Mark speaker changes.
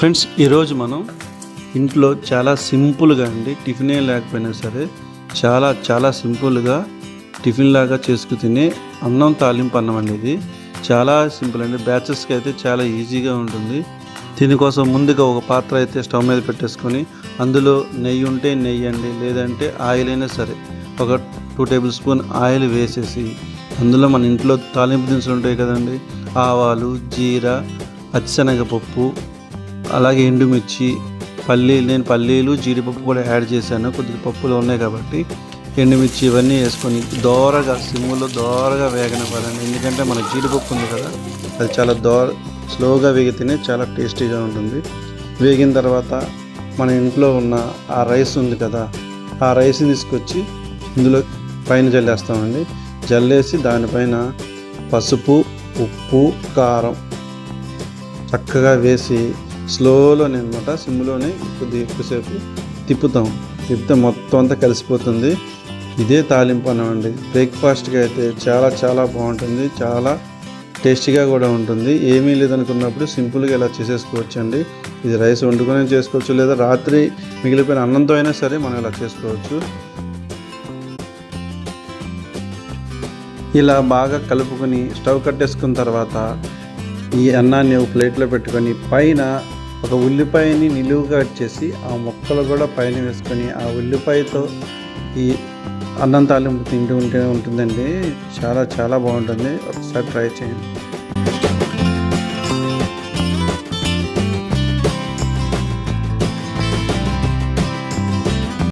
Speaker 1: Friends ఈరోజు మనం ఇంట్లో చాలా సింపుల్గా అండి టిఫినే లేకపోయినా సరే చాలా చాలా సింపుల్గా టిఫిన్ లాగా చేసుకు తినే అన్నం తాలింపు అన్నం అండి ఇది. చాలా సింపుల్ అండి బ్యాచెస్కి అయితే చాలా ఈజీగా ఉంటుంది. దీనికోసం ముందుగా ఒక పాత్ర అయితే స్టవ్ మీద పెట్టేసుకొని అందులో నెయ్యి ఉంటే నెయ్యి అండి లేదంటే ఆయిల్ అయినా సరే ఒక టూ టేబుల్ స్పూన్ ఆయిల్ వేసేసి అందులో మన ఇంట్లో తాలింపు దినుసులు ఉంటాయి కదండి ఆవాలు జీరా పచ్చిశనగపప్పు అలాగే ఎండుమిర్చి పల్లీలు నేను పల్లీలు జీడిపప్పు కూడా యాడ్ చేశాను. కొద్దిగా పప్పులు ఉన్నాయి కాబట్టి ఎండుమిర్చి ఇవన్నీ వేసుకొని దోరగా సిమ్ములో దోరగా వేగనివ్వాలండి ఎందుకంటే మన జీడిపప్పు ఉంది కదా అది చాలా దోర స్లోగా వేగితేనే చాలా టేస్టీగా ఉంటుంది. వేగిన తర్వాత మన ఇంట్లో ఉన్న ఆ రైస్ ఉంది కదా ఆ రైస్ని తీసుకొచ్చి ఇందులో పైన జల్లేస్తామండి. జల్లేసి దానిపైన పసుపు ఉప్పు కారం చక్కగా వేసి స్లోలోనే అనమాట సిమ్లోనే కొద్దిగా ఎక్కువసేపు తిప్పుతాం. తిప్పితే మొత్తం అంతా కలిసిపోతుంది. ఇదే తాలింపు అనమండి బ్రేక్ఫాస్ట్గా బ్రేక్ఫాస్ట్కి అయితే చాలా చాలా బాగుంటుంది. చాలా టేస్టీగా కూడా ఉంటుంది. ఏమీ లేదనుకున్నప్పుడు సింపుల్గా ఇలా చేసేసుకోవచ్చు అండి ఇది రైస్ వండుకొని చేసుకోవచ్చు లేదా రాత్రి మిగిలిపోయిన అన్నంతో అయినా సరే మనం ఇలా చేసుకోవచ్చు. ఇలా బాగా కలుపుకొని స్టవ్ కట్టేసుకున్న తర్వాత ఈ అన్నాన్ని ఒక ప్లేట్లో పెట్టుకొని పైన ఒక ఉల్లిపాయని నిలువుగా వచ్చేసి ఆ ముక్కలు కూడా పైన వేసుకొని ఆ ఉల్లిపాయతో ఈ అన్నం తాలింపు తింటూ ఉంటే ఉంటుందండి. చాలా చాలా బాగుంటుంది. ఒకసారి ట్రై చేయండి.